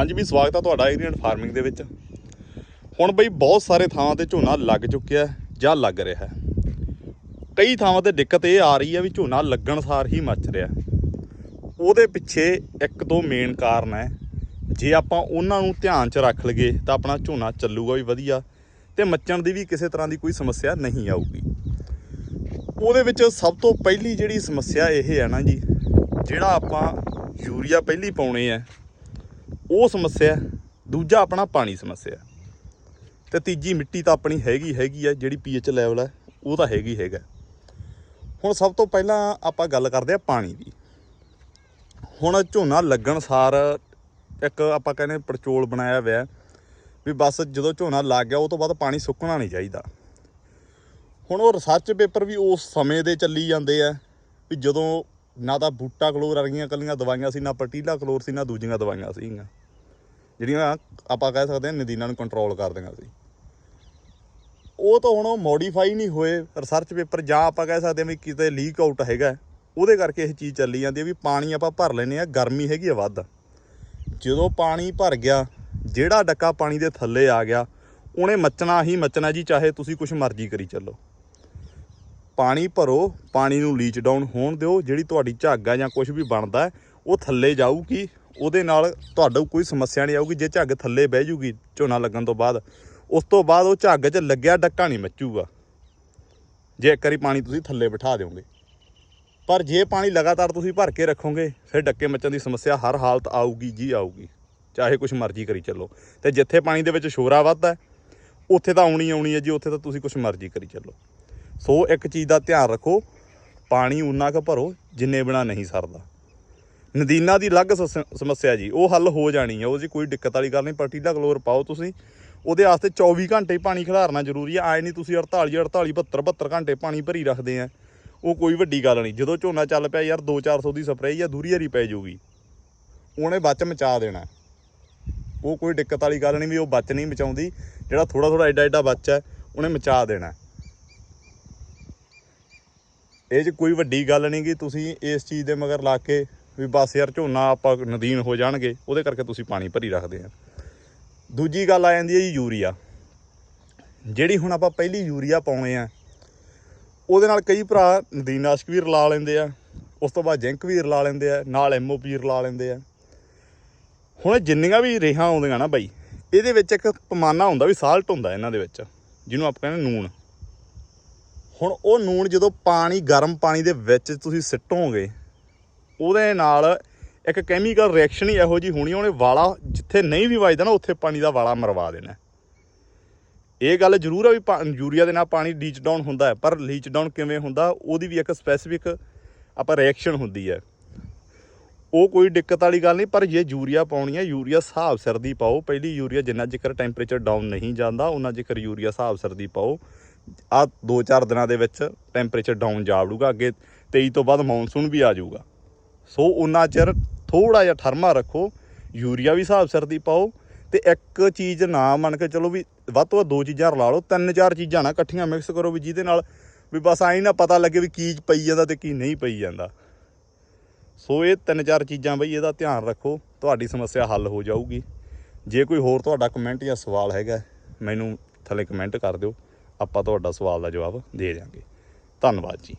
ਹਾਂਜੀ ਵੀ ਸਵਾਗਤ ਆ ਤੁਹਾਡਾ ਏਰੀਅਨ ਫਾਰਮਿੰਗ ਦੇ ਵਿੱਚ। ਹੁਣ ਬਈ ਬਹੁਤ ਸਾਰੇ ਥਾਵਾਂ ਤੇ ਝੋਨਾ ਲੱਗ ਚੁੱਕਿਆ ਜਾਂ ਲੱਗ ਰਿਹਾ ਕਈ ਥਾਵਾਂ ਤੇ ਦਿੱਕਤ ਇਹ ਆ ਰਹੀ ਹੈ ਵੀ ਝੋਨਾ ਲੱਗਣ ਸਾਰ ਹੀ ਮੱਚ ਰਿਹਾ ਉਹਦੇ ਪਿੱਛੇ ਇੱਕ ਦੋ ਮੇਨ ਕਾਰਨ ਹੈ। ਜੇ ਆਪਾਂ ਉਹਨਾਂ ਨੂੰ ਧਿਆਨ 'ਚ ਰੱਖ ਲਈਏ ਤਾਂ ਆਪਣਾ ਝੋਨਾ ਚੱਲੂਗਾ ਵੀ ਵਧੀਆ ਤੇ ਮੱਚਣ ਦੀ ਵੀ ਕਿਸੇ ਤਰ੍ਹਾਂ ਦੀ ਕੋਈ ਸਮੱਸਿਆ ਨਹੀਂ ਆਊਗੀ। ਉਹਦੇ ਵਿੱਚ ਸਭ ਤੋਂ ਪਹਿਲੀ ਜਿਹੜੀ ਸਮੱਸਿਆ ਇਹ ਹੈ ਨਾ ਜੀ, ਜਿਹੜਾ ਆਪਾਂ ਯੂਰੀਆ ਪਹਿਲੀ ਪਾਉਣੇ ਆ ਉਹ ਸਮੱਸਿਆ ਦੂਜਾ ਆਪਣਾ ਪਾਣੀ ਸਮੱਸਿਆ ਹੈ। ਤੇ ਤੀਜੀ ਮਿੱਟੀ ਤਾਂ ਆਪਣੀ ਹੈਗੀ ਹੈਗੀ ਆ ਜਿਹੜੀ ਪੀਐਚ ਲੈਵਲ ਹੈ, ਉਹ ਤਾਂ ਹੈਗੀ ਹੈਗਾ ਹੁਣ ਸਭ ਤੋਂ ਪਹਿਲਾਂ ਆਪਾਂ ਗੱਲ ਕਰਦੇ ਆ ਪਾਣੀ ਦੀ। ਹੁਣ ਝੋਨਾ ਲੱਗਣ ਸਾਰ ਇੱਕ ਆਪਾਂ ਕਹਿੰਦੇ ਪੜਚੋਲ ਬਣਾਇਆ ਹੋਇਆ ਵੀ ਬਸ ਜਦੋਂ ਝੋਨਾ ਲੱਗ ਗਿਆ, ਉਹ ਤੋਂ ਬਾਅਦ ਪਾਣੀ ਸੁੱਕਣਾ ਨਹੀਂ ਚਾਹੀਦਾ। ਹੁਣ ਉਹ ਰਿਸਰਚ ਪੇਪਰ ਵੀ ਉਸ ਸਮੇਂ ਦੇ ਚੱਲੀ ਜਾਂਦੇ ਆ ਵੀ ਜਦੋਂ ਨਾ ਤਾਂ ਬੂਟਾ ਕਲੋਰ ਵਰਗੀਆਂ ਕੱਲੀਆਂ ਦਵਾਈਆਂ ਸੀ, ਨਾ ਪਰਟੀਲਾ ਕਲੋਰ ਸੀ, ਨਾ ਦੂਜੀਆਂ ਦਵਾਈਆਂ ਸੀਗੀਆਂ। ਜਿਹੜੀਆਂ ਆਪਾਂ ਕਹਿ ਸਕਦੇ ਹਾਂ ਨਦੀਨਾਂ ਨੂੰ ਕੰਟਰੋਲ ਕਰਦੀਆਂ ਸੀ। ਉਹ ਤਾਂ ਹੁਣ ਉਹ ਮੋਡੀਫਾਈ ਨਹੀਂ ਹੋਏ ਰਿਸਰਚ ਪੇਪਰ ਜਾਂ ਆਪਾਂ ਕਹਿ ਸਕਦੇ ਹਾਂ ਵੀ ਕਿਤੇ ਲੀਕ ਆਊਟ ਹੈਗਾ, ਉਹਦੇ ਕਰਕੇ ਇਹ ਚੀਜ਼ ਚੱਲੀ ਜਾਂਦੀ ਹੈ ਵੀ ਪਾਣੀ ਆਪਾਂ ਭਰ ਲੈਨੇ ਆ ਗਰਮੀ ਹੈਗੀ ਆ ਵੱਧ। ਜਦੋਂ ਪਾਣੀ ਭਰ ਗਿਆ, ਜਿਹੜਾ ਡੱਕਾ ਪਾਣੀ ਦੇ ਥੱਲੇ ਆ ਗਿਆ, ਉਹਨੇ ਮੱਚਣਾ ਹੀ ਮੱਚਣਾ ਜੀ, ਚਾਹੇ ਤੁਸੀਂ ਕੁਝ ਮਰਜ਼ੀ ਕਰੀ ਚੱਲੋ। ਪਾਣੀ ਭਰੋ, ਪਾਣੀ ਨੂੰ ਲੀਚ ਡਾਊਨ ਹੋਣ ਦਿਓ, ਜਿਹੜੀ ਤੁਹਾਡੀ ਝੱਗ ਆ ਜਾਂ ਕੁਝ ਵੀ ਬਣਦਾ ਉਹ ਥੱਲੇ ਜਾਊਗੀ ਉਹਦੇ ਨਾਲ ਤੁਹਾਡਾ ਕੋਈ ਸਮੱਸਿਆ ਨਹੀਂ ਆਊਗੀ, ਜੇ ਝੱਗ ਥੱਲੇ ਬਹਿ ਜੂਗੀ ਝੋਨਾ ਲੱਗਣ ਤੋਂ ਬਾਅਦ, ਉਸ ਤੋਂ ਬਾਅਦ ਉਹ ਝੱਗ 'ਚ ਲੱਗਿਆ ਡੱਕਾ ਨਹੀਂ ਮੱਚੂਗਾ। ਜੇ ਇੱਕ ਵਾਰੀ ਪਾਣੀ ਤੁਸੀਂ ਥੱਲੇ ਬਿਠਾ ਦਿਓਗੇ। ਪਰ ਜੇ ਪਾਣੀ ਲਗਾਤਾਰ ਤੁਸੀਂ ਭਰ ਕੇ ਰੱਖੋਗੇ, ਫਿਰ ਡੱਕੇ ਮੱਚਣ ਦੀ ਸਮੱਸਿਆ ਹਰ ਹਾਲਤ ਆਊਗੀ, ਜੀ ਆਊਗੀ। ਚਾਹੇ ਕੁਝ ਮਰਜ਼ੀ ਕਰੀ ਚੱਲੋ। ਤੇ ਜਿੱਥੇ ਪਾਣੀ ਦੇ ਵਿੱਚ ਸ਼ੋਰਾ ਵੱਧਦਾ ਉੱਥੇ ਤਾਂ ਆਉਣੀ ਆਉਣੀ ਹੈ ਜੀ, ਉੱਥੇ ਤਾਂ ਤੁਸੀਂ ਕੁਝ ਮਰਜ਼ੀ ਕਰੀ ਚੱਲੋ। ਸੋ ਇੱਕ ਚੀਜ਼ ਦਾ ਧਿਆਨ ਰੱਖੋ, ਪਾਣੀ ਉਨਾ ਕੁ ਭਰੋ ਜਿੰਨੇ ਬਿਨਾ ਨਹੀਂ ਸਰਦਾ। ਨਦੀਨਾ ਦੀ ਅਲੱਗ ਸਮੱਸਿਆ ਜੀ, ਉਹ ਹੱਲ ਹੋ ਜਾਣੀ ਹੈ ਉਹ ਜੀ ਕੋਈ ਦਿੱਕਤ ਵਾਲੀ ਗੱਲ ਨਹੀਂ ਪਰਟੀਲਾ ਕਲੋਰ ਪਾਓ ਤੁਸੀਂ। ਉਹਦੇ ਵਾਸਤੇ 24 ਘੰਟੇ ਪਾਣੀ ਖਿਲਾਰਨਾ ਜ਼ਰੂਰੀ ਹੈ ਆਏ ਨਹੀਂ ਤੁਸੀਂ 48 48 72 72 ਘੰਟੇ ਪਾਣੀ ਭਰੀ ਰੱਖਦੇ ਆ। ਉਹ ਕੋਈ ਵੱਡੀ ਗੱਲ ਨਹੀਂ, ਜਦੋਂ ਝੋਨਾ ਚੱਲ ਪਿਆ ਯਾਰ 2-400 ਦੀ ਸਪਰੇਅ ਜਾਂ ਦੂਰੀ ਹਰੀ ਪੈ ਜਾਊਗੀ। ਉਹਨੇ ਬੱਚ ਮਚਾ ਦੇਣਾ। ਉਹ ਕੋਈ ਦਿੱਕਤ ਵਾਲੀ ਗੱਲ ਨਹੀਂ ਵੀ ਉਹ ਬੱਚ ਨਹੀਂ ਮਚਾਉਂਦੀ, ਜਿਹੜਾ ਥੋੜਾ ਥੋੜਾ ਐਡਾ ਐਡਾ ਬੱਚ ਹੈ ਉਹਨੇ ਮਚਾ ਦੇਣਾ। ਇਹ 'ਚ ਕੋਈ ਵੱਡੀ ਗੱਲ ਨਹੀਂ ਕਿ ਤੁਸੀਂ ਇਸ ਚੀਜ਼ ਦੇ ਮਗਰ ਲਾ ਕੇ ਵੀ ਬਸ ਯਾਰ ਝੋਨਾ ਆਪਾਂ ਨਦੀਨ ਹੋ ਜਾਣਗੇ, ਉਹਦੇ ਕਰਕੇ ਤੁਸੀਂ ਪਾਣੀ ਭਰੀ ਰੱਖਦੇ ਆ। ਦੂਜੀ ਗੱਲ ਆ ਜਾਂਦੀ ਹੈ ਜੀ ਯੂਰੀਆ। ਜਿਹੜੀ ਹੁਣ ਆਪਾਂ ਪਹਿਲੀ ਯੂਰੀਆ ਪਾਉਣੇ ਆ, ਉਹਦੇ ਨਾਲ ਕਈ ਭਰਾ ਨਦੀਨਾਸ਼ਕ ਵੀ ਰਲਾ ਲੈਂਦੇ ਆ, ਉਸ ਤੋਂ ਬਾਅਦ ਜਿੰਕ ਵੀ ਰਲਾ ਲੈਂਦੇ ਆ, ਨਾਲ ਐਮਓਪੀ ਰਲਾ ਲੈਂਦੇ ਆ। ਹੁਣ ਜਿੰਨੀਆਂ ਵੀ ਰੇਹਾਂ ਆਉਂਦੀਆਂ ਨਾ ਬਾਈ, ਇਹਦੇ ਵਿੱਚ ਇੱਕ ਪਮਾਨਾ ਹੁੰਦਾ ਵੀ ਸਾਲਟ ਹੁੰਦਾ ਇਹਨਾਂ ਦੇ ਵਿੱਚ, ਜਿਹਨੂੰ ਆਪਾਂ ਕਹਿੰਦੇ ਨੂਣ। ਹੁਣ ਉਹ ਨੂਣ ਜਦੋਂ ਪਾਣੀ, ਗਰਮ ਪਾਣੀ ਦੇ ਵਿੱਚ ਤੁਸੀਂ ਸਿੱਟੋਗੇ ਉਹਦੇ ਨਾਲ ਇੱਕ ਕੈਮੀਕਲ ਰਿਐਕਸ਼ਨ ਹੀ ਇਹੋ ਜੀ ਹੋਣੀ ਉਹਨੇ ਵਾਲਾ ਜਿੱਥੇ ਨਹੀਂ ਵੀ ਵੱਜਦਾ ਨਾ, ਉੱਥੇ ਪਾਣੀ ਦਾ ਵਾਲਾ ਮਰਵਾ ਦੇਣਾ। ਇਹ ਗੱਲ ਜ਼ਰੂਰ ਹੈ ਵੀ ਪਾ- ਯੂਰੀਆ ਦੇ ਨਾਲ ਪਾਣੀ ਲੀਚ ਡਾਊਨ ਹੁੰਦਾ ਹੈ, ਪਰ ਲੀਚ ਡਾਊਨ ਕਿਵੇਂ ਹੁੰਦਾ, ਉਹਦੀ ਵੀ ਇੱਕ ਸਪੈਸੀਫਿਕ ਆਪਾਂ ਰਿਐਕਸ਼ਨ ਹੁੰਦੀ ਹੈ। ਉਹ ਕੋਈ ਦਿੱਕਤ ਵਾਲੀ ਗੱਲ ਨਹੀਂ, ਪਰ ਜੇ ਯੂਰੀਆ ਪਾਉਣੀ ਹੈ, ਯੂਰੀਆ ਹਿਸਾਬ ਸਿਰ ਦੀ ਪਾਓ। ਪਹਿਲੀ ਯੂਰੀਆ ਜਿੰਨਾ ਜ਼ਿਕਰ ਟੈਂਪਰੇਚਰ ਡਾਊਨ ਨਹੀਂ ਜਾਂਦਾ ਉਹਨਾਂ ਜ਼ਿਕਰ ਯੂਰੀਆ ਹਿਸਾਬ ਸਿਰ ਦੀ ਪਾਓ ਆ 2-4 ਦਿਨਾਂ ਦੇ ਵਿੱਚ ਟੈਂਪਰੇਚਰ ਡਾਊਨ ਜਾ ਵੜੂਗਾ ਅੱਗੇ 23 ਤੋਂ ਬਾਅਦ ਮੌਨਸੂਨ ਵੀ ਆ ਜਾਊਗਾ। ਸੋ ਉਹਨਾਂ ਚਿਰ ਥੋੜਾ ਜਿਹਾ ਠਰਮਾ ਰੱਖੋ, ਯੂਰੀਆ ਵੀ ਹਿਸਾਬ ਸਿਰ ਦੀ ਪਾਓ ਤੇ ਇੱਕ ਚੀਜ਼ ਨਾ ਮੰਨ ਕੇ ਚਲੋ ਵੀ ਵੱਧ ਤੋਂ ਵੱਧ ਦੋ ਚੀਜ਼ਾਂ ਰਲਾ ਲਓ, ਤਿੰਨ ਚਾਰ ਚੀਜ਼ਾਂ ਨਾ ਇਕੱਠੀਆਂ ਮਿਕਸ ਕਰੋ ਵੀ ਜਿਹਦੇ ਨਾਲ ਵੀ ਬਸ ਐਂ ਨਾ ਪਤਾ ਲੱਗੇ ਵੀ ਕੀ ਪਈ ਜਾਂਦਾ ਤੇ ਕੀ ਨਹੀਂ ਪਈ ਜਾਂਦਾ। ਸੋ ਇਹ ਤਿੰਨ ਚਾਰ ਚੀਜ਼ਾਂ ਬਈ ਇਹਦਾ ਧਿਆਨ ਰੱਖੋ, ਤੁਹਾਡੀ ਸਮੱਸਿਆ ਹੱਲ ਹੋ ਜਾਊਗੀ। ਜੇ ਕੋਈ ਹੋਰ ਤੁਹਾਡਾ ਕਮੈਂਟ ਜਾਂ ਸਵਾਲ ਹੈਗਾ, ਮੈਨੂੰ ਥੱਲੇ ਕਮੈਂਟ ਕਰ ਦਿਓ, ਆਪਾਂ ਤੁਹਾਡਾ ਸਵਾਲ ਦਾ ਜਵਾਬ ਦੇ ਦਿਆਂਗੇ। ਧੰਨਵਾਦ ਜੀ।